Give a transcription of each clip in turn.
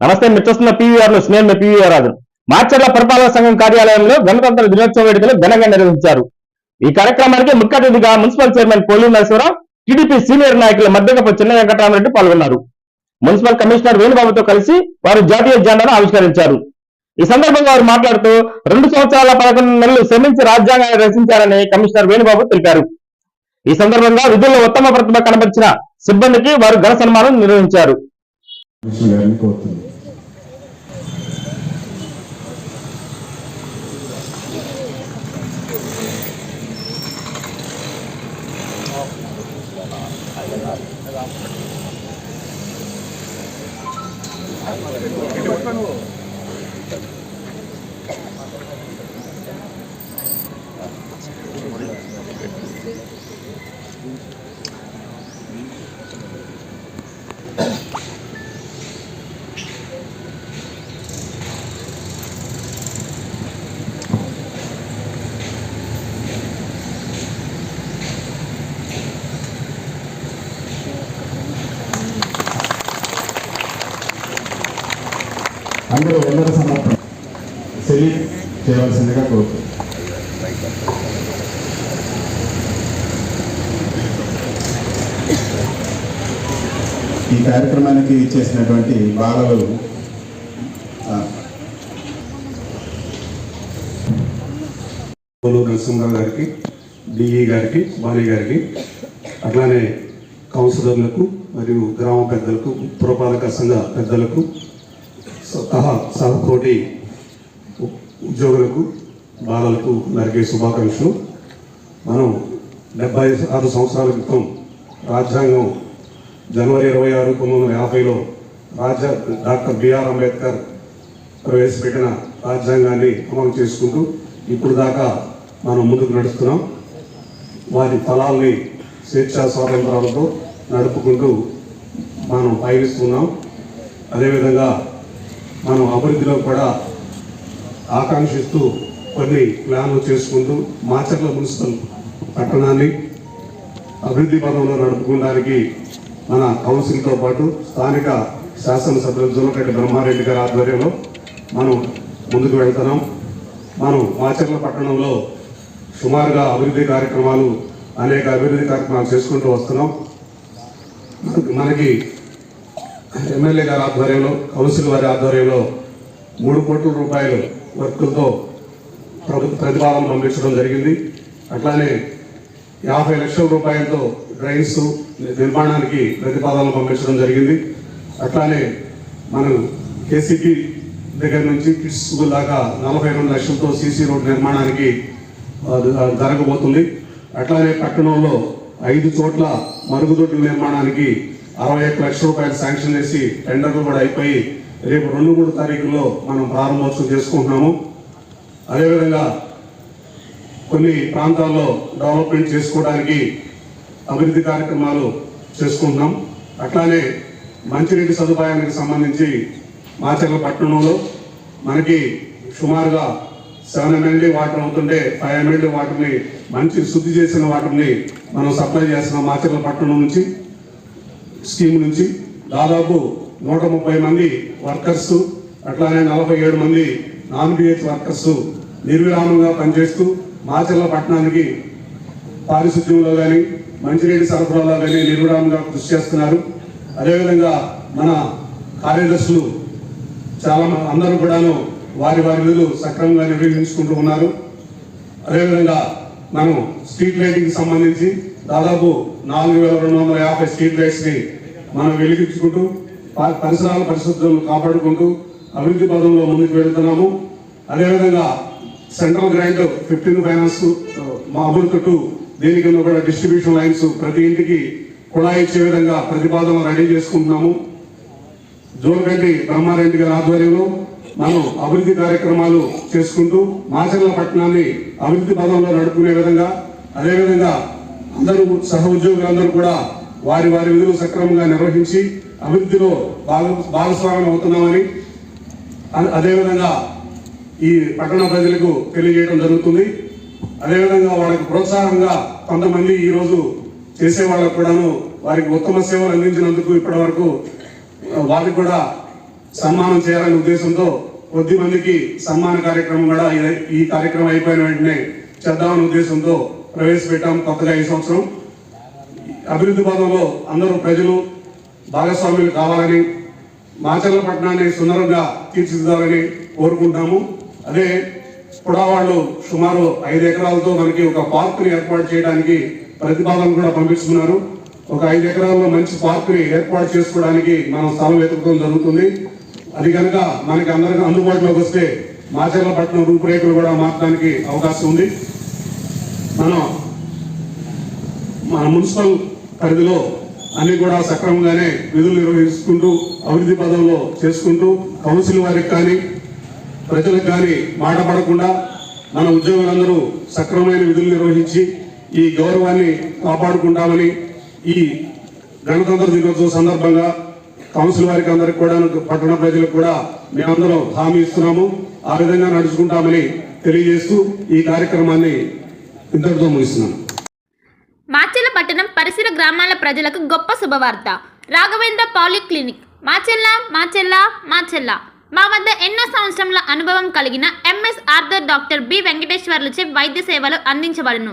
నమస్తే మీరు చూస్తున్న పీవీఆర్లో నేను పీవీఆర్ రాజు. మార్చర్ల పరిపాలనా సంఘం కార్యాలయంలో గణతంత్ర దినోత్సవ వేడుకలు ఘనంగా నిర్వహించారు. ఈ కార్యక్రమానికి ముఖ్య అతిథిగా మున్సిపల్ చైర్మన్ పోలీ నరసింహరావు టీడీపీ సీనియర్ నాయకులు మధ్యగప్ప చిన్న వెంకటరామరెడ్డి పాల్గొన్నారు. మున్సిపల్ కమిషనర్ వేణుబాబుతో కలిసి వారు జాతీయ జెండాను ఆవిష్కరించారు. ఈ సందర్భంగా వారు మాట్లాడుతూ రెండు సంవత్సరాల పదకొండు నెలలు శ్రమించి రాజ్యాంగాన్ని రచించారని కమిషనర్ వేణుబాబు తెలిపారు. ఈ సందర్భంగా విధుల్లో ఉత్తమ ప్రతిభ కనబరిచిన సిబ్బందికి వారు ఘన సన్మానం నిర్వహించారు. now. అందరూ వందల సమర్పణ. సెల్యూట్ చేయవలసిందిగా కోరుతుంది ఈ కార్యక్రమానికి ఇచ్చేసినటువంటి బాలలు నరసింహరావు గారికి డిఈ గారికి బాలి గారికి అట్లానే కౌన్సిలర్లకు మరియు గ్రామ పెద్దలకు పురపాలక సంఘ పెద్దలకు సహ సహకోటి ఉద్యోగులకు బాలలకు అందరికీ శుభాకాంక్షలు. మనం డెబ్బై ఆరు సంవత్సరాల క్రితం రాజ్యాంగం జనవరి ఇరవై ఆరు పంతొమ్మిది వందల యాభైలో రాజ్య డాక్టర్ బిఆర్ అంబేద్కర్ ప్రవేశపెట్టిన రాజ్యాంగాన్ని అమలు చేసుకుంటూ ఇప్పుడు దాకా మనం ముందుకు నడుస్తున్నాం. వారి ఫలాల్ని స్వేచ్ఛా స్వాతంత్రాలతో నడుపుకుంటూ మనం పయనిస్తున్నాం. అదేవిధంగా మనం అభివృద్ధిలో కూడా ఆకాంక్షిస్తూ కొన్ని ప్లాన్లు చేసుకుంటూ మాచర్ల మున్సిపల్ పట్టణాన్ని అభివృద్ధి పదంలో నడుపుకోవడానికి మన కౌన్సిల్తో పాటు స్థానిక శాసనసభ్యులు జోలకట్టి బ్రహ్మారెడ్డి గారి ఆధ్వర్యంలో మనం ముందుకు వెళ్తున్నాం. మనం మాచర్ల పట్టణంలో సుమారుగా అభివృద్ధి కార్యక్రమాలు అనేక అభివృద్ధి కార్యక్రమాలు చేసుకుంటూ వస్తున్నాం. మనకి- మనకి ఎమ్మెల్యే గారి ఆధ్వర్యంలో కౌన్సిల్ వారి ఆధ్వర్యంలో మూడు కోట్ల రూపాయలు వర్కులతో ప్రభుత్వ ప్రతిపాదన పంపించడం జరిగింది. అట్లానే యాభై లక్షల రూపాయలతో డ్రైన్స్ నిర్మాణానికి ప్రతిపాదనలు పంపించడం జరిగింది. అట్లానే మనం కేసీపీ దగ్గర నుంచి కిడ్స్ స్కూల్ దాకా నలభై రెండు లక్షలతో సీసీ రోడ్ నిర్మాణానికి జరగబోతుంది అట్లానే పట్టణంలో ఐదు చోట్ల మరుగుదొడ్ల నిర్మాణానికి అరవై ఒక్క లక్షల రూపాయలు శాంక్షన్ చేసి టెండర్లు కూడా అయిపోయి రేపు రెండు మూడు తారీఖుల్లో మనం ప్రారంభోత్సవం చేసుకుంటున్నాము. అదేవిధంగా కొన్ని ప్రాంతాల్లో డెవలప్మెంట్ చేసుకోవడానికి అభివృద్ధి కార్యక్రమాలు చేసుకుంటున్నాం. అట్లానే మంచినీటి సదుపాయానికి సంబంధించి మాచర్ల పట్టణంలో మనకి సుమారుగా సెవెన్ ఎంఎల్డీ వాటర్ అవుతుంటే ఫైవ్ ఎంఎల్డీ వాటర్ని మంచి శుద్ధి చేసిన వాటర్ని మనం సప్లై చేస్తున్నాం మాచర్ల పట్టణం నుంచి. స్కీమ్ నుంచి దాదాపు నూట ముప్పై మంది వర్కర్స్ అట్లానే నలభై ఏడు మంది నాన్ బిహెచ్ వర్కర్స్ నిర్విరామంగా పనిచేస్తూ మాచర్ల పట్టణానికి పారిశుద్ధ్యంలో కానీ మంచినీటి సరఫరాలో కానీ నిర్విరామంగా కృషి చేస్తున్నారు. అదేవిధంగా మన కార్యదర్శులు చాలా అందరూ కూడాను వారి వారి విధులు సక్రమంగా నిర్వహించుకుంటూ ఉన్నారు. అదేవిధంగా మనం స్ట్రీట్ లైటింగ్ సంబంధించి దాదాపు నాలుగు వేల రెండు వందల యాభై స్ట్రీట్ లైట్స్ని మనం వెలిగించుకుంటూ పరిసరాల పరిశుభ్రతను కాపాడుకుంటూ అభివృద్ధి పదంలో ముందుకు వెళుతున్నాము. అదేవిధంగా సెంట్రల్ గ్రాంట్ ఫిఫ్టీన్ ఫైనాన్స్ మా అభివృద్ధి టు దీని కూడా డిస్ట్రిబ్యూషన్ లైన్స్ ప్రతి ఇంటికి కుళాయి ఇచ్చే విధంగా ప్రతిపాదన రెడీ చేసుకుంటున్నాము. జోర్గడ్డి బ్రహ్మారెడ్డి గారి ఆధ్వర్యంలో మనం అభివృద్ధి కార్యక్రమాలు చేసుకుంటూ మాచర్ల పట్టణాన్ని అభివృద్ధి పదంలో నడుపుకునే విధంగా అదేవిధంగా అందరూ సహ ఉద్యోగులందరూ కూడా వారి వారి విధులు సక్రమంగా నిర్వహించి అభివృద్ధిలో భాగ భాగస్వామ్యం అవుతున్నామని అదేవిధంగా ఈ పట్టణ ప్రజలకు తెలియజేయడం జరుగుతుంది. అదేవిధంగా వాళ్ళకి ప్రోత్సాహంగా కొంతమంది ఈ రోజు చేసే వాళ్ళకు కూడాను వారికి ఉత్తమ సేవలు అందించినందుకు ఇప్పటి వరకు వారికి కూడా సన్మానం చేయాలనే ఉద్దేశంతో కొద్ది మందికి సన్మాన కార్యక్రమం కూడా ఈ- ఈ కార్యక్రమం అయిపోయిన వెంటనే చేద్దామనే ఉద్దేశంతో ప్రవేశపెట్టాం కొత్తగా ఈ సంవత్సరం. అభివృద్ధి పదంలో అందరూ ప్రజలు భాగస్వాములు కావాలని మాచర్ల పట్టణాన్ని సుందరంగా తీర్చిదిద్దాలని కోరుకుంటాము అదే కూడా వాళ్ళు సుమారు ఐదు ఎకరాలతో మనకి ఒక పార్కుని ఏర్పాటు చేయడానికి ప్రతిపాదన కూడా పంపిస్తున్నారు ఒక ఐదు ఎకరాల్లో మంచి పార్కుని ఏర్పాటు చేసుకోవడానికి మనం స్థలం వెతుకుతాం జరుగుతుంది. అది కనుక మనకి అందరికి అందుబాటులోకి వస్తే మాచర్లపట్నం రూపురేఖలు కూడా మార్చడానికి అవకాశం ఉంది. మనం మన మున్సిపల్ పరిధిలో అన్ని కూడా సక్రమంగానే విధులు నిర్వహించుకుంటూ అభివృద్ధి పదంలో చేసుకుంటూ కౌన్సిల్ వారికి కానీ ప్రజలకు కానీ మాట పడకుండా మన ఉద్యోగులందరూ సక్రమమైన విధులు నిర్వహించి ఈ గౌరవాన్ని కాపాడుకుంటామని ఈ గణతంత్ర దినోత్సవం సందర్భంగా కౌన్సిల్ వారికి అందరికి కూడా పట్టణ ప్రజలకు కూడా మేమందరం హామీ ఇస్తున్నాము. ఆ విధంగా నడుచుకుంటామని తెలియజేస్తూ ఈ కార్యక్రమాన్ని ఇంతటితో ముగిస్తున్నాను. మాచెల్ల పట్టణం పరిసర గ్రామాల ప్రజలకు గొప్ప శుభవార్త. రాఘవేంద్ర పాలిక్లినిక్. మాచెల్ల మాచెల్ల మాచెల్ల మా వద్ద ఎన్నో సంవత్సరముల అనుభవం కలిగిన ఎంఎస్ ఆర్థర్ డాక్టర్ బి వెంకటేశ్వర్లచే వైద్య సేవలు అందించబడును.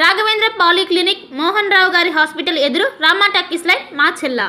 రాఘవేంద్ర పాలీక్లినిక్ మోహన్ రావు గారి హాస్పిటల్ ఎదురు రామా టాకీస్ లైన్ మా చెల్లా.